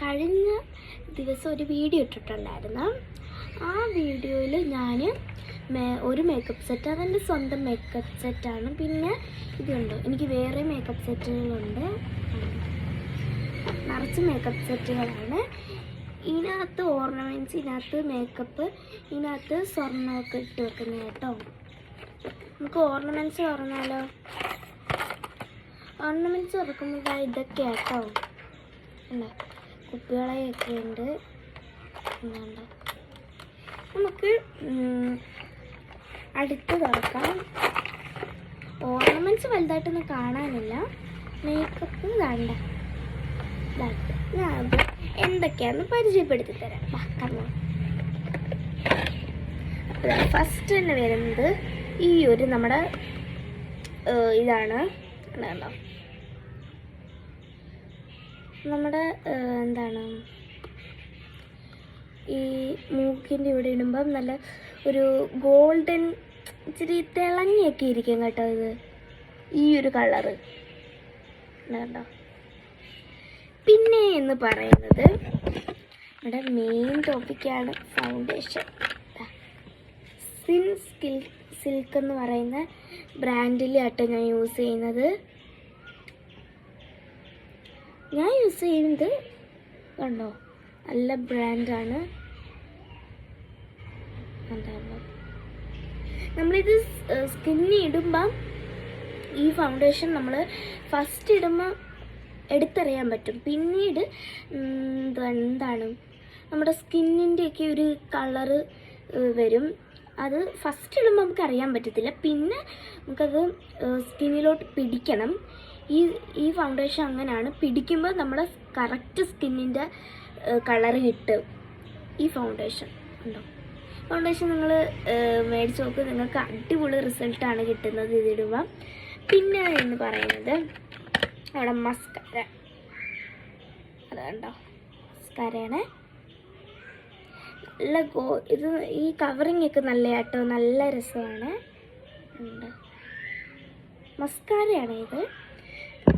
കഴിഞ്ഞ ദിവസം ഒരു വീഡിയോ ഇട്ടിട്ടുണ്ടായിരുന്നു. ആ വീഡിയോയിൽ ഞാൻ ഒരു മേക്കപ്പ് സെറ്റ് അതെന്റെ സ്വന്തം മേക്കപ്പ് സെറ്റാണ് പിന്നെ ഇതുണ്ട്. എനിക്ക് വേറെ മേക്കപ്പ് സെറ്റുകളുണ്ട് നിറച്ച് മേക്കപ്പ് സെറ്റുകളാണ് ഇതിനകത്ത് ഓർണമെന്റ്സ് ഇതിനകത്ത് മേക്കപ്പ് ഇതിനകത്ത് സ്വർണമൊക്കെ ഇട്ട് വെക്കുന്നത് കേട്ടോ. നമുക്ക് ഓർണമെന്റ്സ് തുറന്നാലോ ഓർണമെന്റ്സ് തുറക്കുമ്പോൾ ഇതൊക്കെ കേട്ടോ. ഉണ്ട് കുപ്പികളെയൊക്കെ ഉണ്ട്. എന്താണ്ട് നമുക്ക് അടുത്ത് തുറക്കാം. ഓർണമെന്റ്സ് വലുതായിട്ടൊന്നും കാണാനില്ല. മേക്കപ്പ് വേണ്ട എന്തൊക്കെയാണെന്ന് പരിചയപ്പെടുത്തി തരാം. ഫസ്റ്റ് തന്നെ വരുന്നത് ഈ ഒരു നമ്മുടെ ഇതാണ്. കണ്ടോ നമ്മുടെ എന്താണ് ഈ മൂക്കിന്റെ ഇവിടെ ഇടുമ്പം നല്ല ഒരു ഗോൾഡൻ ഇച്ചിരി തിളങ്ങിയൊക്കെ ഇരിക്കും കേട്ടോ ഇത്. ഈ ഒരു കളറ്. കേട്ടോ പിന്നെ എന്ന് പറയുന്നത് നമ്മുടെ മെയിൻ ടോപ്പിക്കാണ് ഫൗണ്ടേഷൻ സിൻ സ്കിൽ സിൽക്ക് എന്ന് പറയുന്ന ബ്രാൻഡിലാട്ടോ ഞാൻ യൂസ് ചെയ്യുന്നത്. ഞാൻ യൂസ് ചെയ്യുന്നത് കണ്ടോ? നല്ല ബ്രാൻഡാണ് നമ്മളിത് സ്കിന്നി ഇടുമ്പം ഈ ഫൗണ്ടേഷൻ നമ്മൾ ഫസ്റ്റ് ഇടുമ്പോൾ എടുത്തറിയാൻ പറ്റും. പിന്നീട് എന്താണ്? നമ്മുടെ സ്കിന്നിന്റെയൊക്കെ ഒരു കളറ് വരും. അത് ഫസ്റ്റ് ഇടുമ്പോൾ നമുക്ക് അറിയാൻ പറ്റത്തില്ല. പിന്നെ നമുക്കത് സ്കിന്നിലോട്ട് പിടിക്കണം. ഈ ഈ ഫൗണ്ടേഷൻ അങ്ങനെയാണ്. പിടിക്കുമ്പോൾ നമ്മുടെ കറക്റ്റ് സ്കിന്നിന്റെ കളർ കിട്ടും. ഈ ഫൗണ്ടേഷൻ ഉണ്ടോ ഫൗണ്ടേഷൻ നിങ്ങൾ മേടിച്ച് നോക്ക്. നിങ്ങൾക്ക് അടിപൊളി റിസൾട്ടാണ് കിട്ടുന്നത് ഇതിടുമ്പോൾ പിന്നെ എന്ന് പറയുന്നത് അവിടെ മസ്കാര അതുണ്ടോ മസ്കാരയാണ് നല്ല ഗോ ഇത് ഈ കവറിങ് ഒക്കെ നല്ല കേട്ടോ. നല്ല രസമാണ്. മസ്കാരയാണ് ഇത്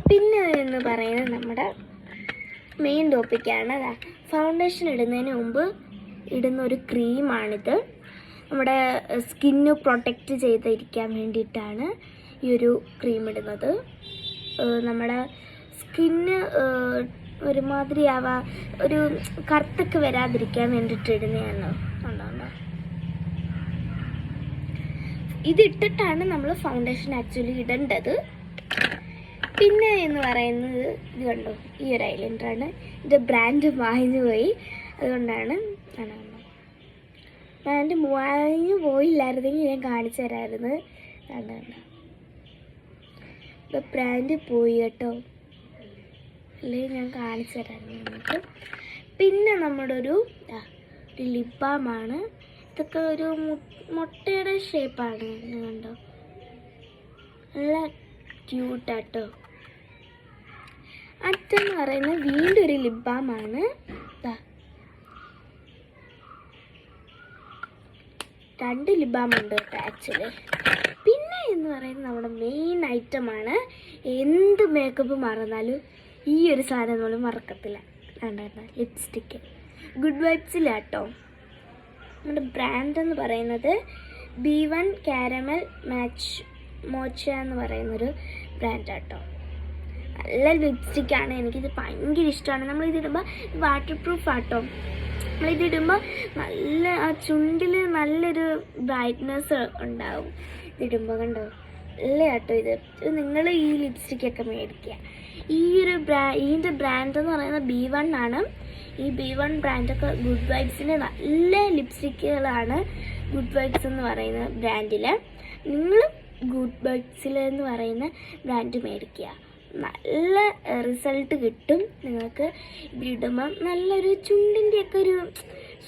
പിന്നെ എന്ന് പറയുന്നത് നമ്മുടെ മെയിൻ ടോപ്പിക്കാണ് അതാ ഫൗണ്ടേഷൻ ഇടുന്നതിന് മുമ്പ് ഇടുന്ന ഒരു ക്രീമാണിത് നമ്മുടെ സ്കിന്ന് പ്രൊട്ടക്റ്റ് ചെയ്തിരിക്കാൻ വേണ്ടിയിട്ടാണ് ഈ ഒരു ക്രീം ഇടുന്നത്. നമ്മുടെ സ്കിന്ന് ഒരുമാതിരി ആവാ ഒരു കറുത്തൊക്കെ വരാതിരിക്കാൻ വേണ്ടിയിട്ട് ഇടുന്നതാണ്. ഉണ്ടോ ഇതിട്ടിട്ടാണ് നമ്മൾ ഫൗണ്ടേഷൻ ആക്ച്വലി ഇടേണ്ടത്. പിന്നെ എന്ന് പറയുന്നത് ഇത് കണ്ടോ? ഈ ഒരു ഐലൻഡറാണ്. ഇതിന്റെ ബ്രാൻഡ് മാഞ്ഞു പോയി. അതുകൊണ്ടാണ് ബ്രാൻഡ് മാഞ്ഞു പോയില്ലായിരുന്നെങ്കിൽ ഞാൻ കാണിച്ചു തരാമായിരുന്നു കണ്ടോ ഇപ്പം ബ്രാൻഡ് പോയി കേട്ടോ. അല്ലെങ്കിൽ ഞാൻ കാണിച്ചു തരാമായിരുന്നു നമുക്ക് പിന്നെ നമ്മുടെ ഒരു ലിപ്പാമാണ്. ഇതൊക്കെ ഒരു മുട്ടയുടെ ഷേപ്പാണ് കണ്ടോ? നല്ല ക്യൂട്ടാട്ടോ അടുത്തെന്ന് പറയുന്ന വീണ്ടും ഒരു ലിപ് ബാമാണ്. രണ്ട് ലിപ് ബാം ഉണ്ട് കേട്ടോ ആക്ച്വലി പിന്നെ എന്ന് പറയുന്നത് നമ്മുടെ മെയിൻ ഐറ്റമാണ് എന്ത് മേക്കപ്പ് മറന്നാലും ഈ ഒരു സാധനം നമ്മൾ മറക്കത്തില്ല. കണ്ട ലിപ്സ്റ്റിക്ക് ഗുഡ് വൈബ്സിലാട്ടോ നമ്മുടെ ബ്രാൻഡ് എന്ന് പറയുന്നത് B one caramel match mocha എന്ന് പറയുന്നൊരു ബ്രാൻഡാട്ടോ നല്ല ലിപ്സ്റ്റിക്കാണ് എനിക്കിത് ഭയങ്കര ഇഷ്ടമാണ്. നമ്മളിതിടുമ്പോൾ വാട്ടർ പ്രൂഫ് ആട്ടോ. നമ്മളിതിടുമ്പോൾ നല്ല ആ ചുണ്ടിൽ നല്ലൊരു ബ്രൈറ്റ്നെസ് ഉണ്ടാവും. ഇതിടുമ്പോൾ കണ്ടോ? നല്ല ആട്ടോ ഇത് നിങ്ങൾ ഈ ലിപ്സ്റ്റിക്കൊക്കെ മേടിക്കുക. ഈ ഒരു ബ്രാ ഇതിന്റെ ബ്രാൻഡ് എന്ന് പറയുന്നത് ബി വൺ ആണ്. ഈ ബി വൺ ബ്രാൻഡൊക്കെ ഗുഡ് വൈബ്സിന്റെ നല്ല ലിപ്സ്റ്റിക്കുകളാണ് ഗുഡ് വൈബ്സ് എന്ന് പറയുന്ന ബ്രാൻഡിൽ നിങ്ങൾ ഗുഡ് വൈബ്സിൽ എന്ന് പറയുന്ന ബ്രാൻഡ് മേടിക്കുക. നല്ല റിസൾട്ട് കിട്ടും. നിങ്ങൾക്ക് ഇതിടുമ്പം നല്ലൊരു ചുണ്ടിന്റെയൊക്കെ ഒരു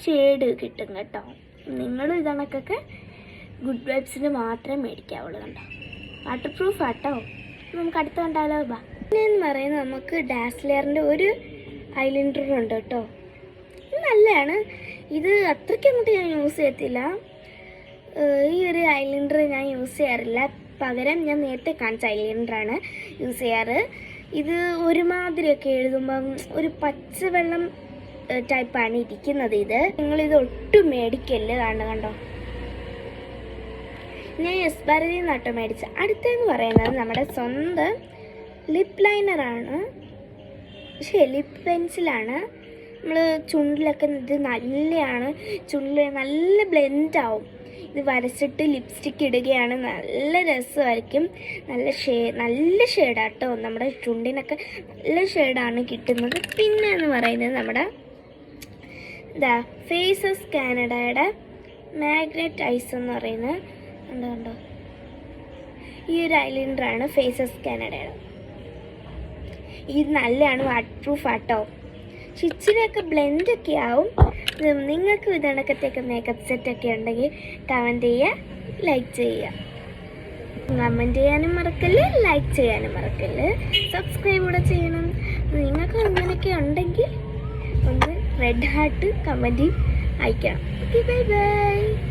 ഷെയ്ഡ് കിട്ടും കേട്ടോ. നിങ്ങൾ ഇതണക്കൊക്കെ ഗുഡ് വൈബ്സിന് മാത്രമേ മേടിക്കാവുള്ളൂ കണ്ടോ. വാട്ടർ പ്രൂഫ് ആട്ടോ. നമുക്ക് അടുത്ത കണ്ടാലോ ബാ. പിന്നെ എന്ന് പറയുന്നത് നമുക്ക് ഡാസ്ലെയറിന്റെ ഒരു ഐലൈനർ ഉണ്ട് കേട്ടോ. നല്ലതാണ് ഇത് അത്രയ്ക്ക് ഞാൻ യൂസ് ചെയ്യത്തില്ല. ഈ ഒരു ഐലൈനർ ഞാൻ യൂസ് ചെയ്യാറില്ല. പകരം ഞാൻ നേരത്തെ കാണിച്ച ഐലൈനറാണ് യൂസ് ചെയ്യാറ്. ഇത് ഒരുമാതിരിയൊക്കെ എഴുതുമ്പം ഒരു പച്ചവെള്ളം ടൈപ്പാണ് ഇരിക്കുന്നത് ഇത്. നിങ്ങളിത് ഒട്ടും മേടിക്കല്ല് കാണുന്നത് കണ്ടോ? ഞാൻ എസ് ഭാരതി നട്ടോ മേടിച്ച. അടുത്തെന്ന് പറയുന്നത് നമ്മുടെ സ്വന്തം ലിപ് ലൈനറാണ് പക്ഷേ ലിപ് പെൻസിലാണ് നമ്മൾ ചുണ്ടിലൊക്കെ ഇത് നല്ലതാണ് ചുണ്ടിൽ നല്ല ബ്ലെൻഡ് ആവും. ഇത് വരച്ചിട്ട് ലിപ്സ്റ്റിക്ക് ഇടുകയാണ്. നല്ല രസമായിരിക്കും. നല്ല ഷേ നല്ല ഷെയ്ഡാട്ടോ നമ്മുടെ ചുണ്ടിനൊക്കെ നല്ല ഷെയ്ഡാണ് കിട്ടുന്നത്. പിന്നെ എന്ന് പറയുന്നത് നമ്മുടെ ഇതാ ഫേസസ് കാനഡയുടെ മാഗ്നറ്റ് ഐസ് എന്ന് പറയുന്നത് കണ്ടോ ഉണ്ടോ ഈ ഒരു ഐലൈനറാണ് ഫേസസ് കാനഡയുടെ ഇത് നല്ലതാണ് വാട്ടർ പ്രൂഫ് ആട്ടോ ഇച്ചിരിയൊക്കെ ബ്ലെൻഡൊക്കെ ആവും. നിങ്ങൾക്ക് ഇതണക്കത്തേക്ക് മേക്കപ്പ് സെറ്റൊക്കെ ഉണ്ടെങ്കിൽ കമന്റ് ചെയ്യുക ലൈക്ക് ചെയ്യുക കമന്റ് ചെയ്യാനും മറക്കല്ല് ലൈക്ക് ചെയ്യാനും മറക്കല്ല്. സബ്സ്ക്രൈബ് കൂടെ ചെയ്യണം. നിങ്ങൾക്ക് അങ്ങനെയൊക്കെ ഉണ്ടെങ്കിൽ ഒന്ന് റെഡ് ഹാർട്ട് കമന്റ് അയക്കണം. Okay bye bye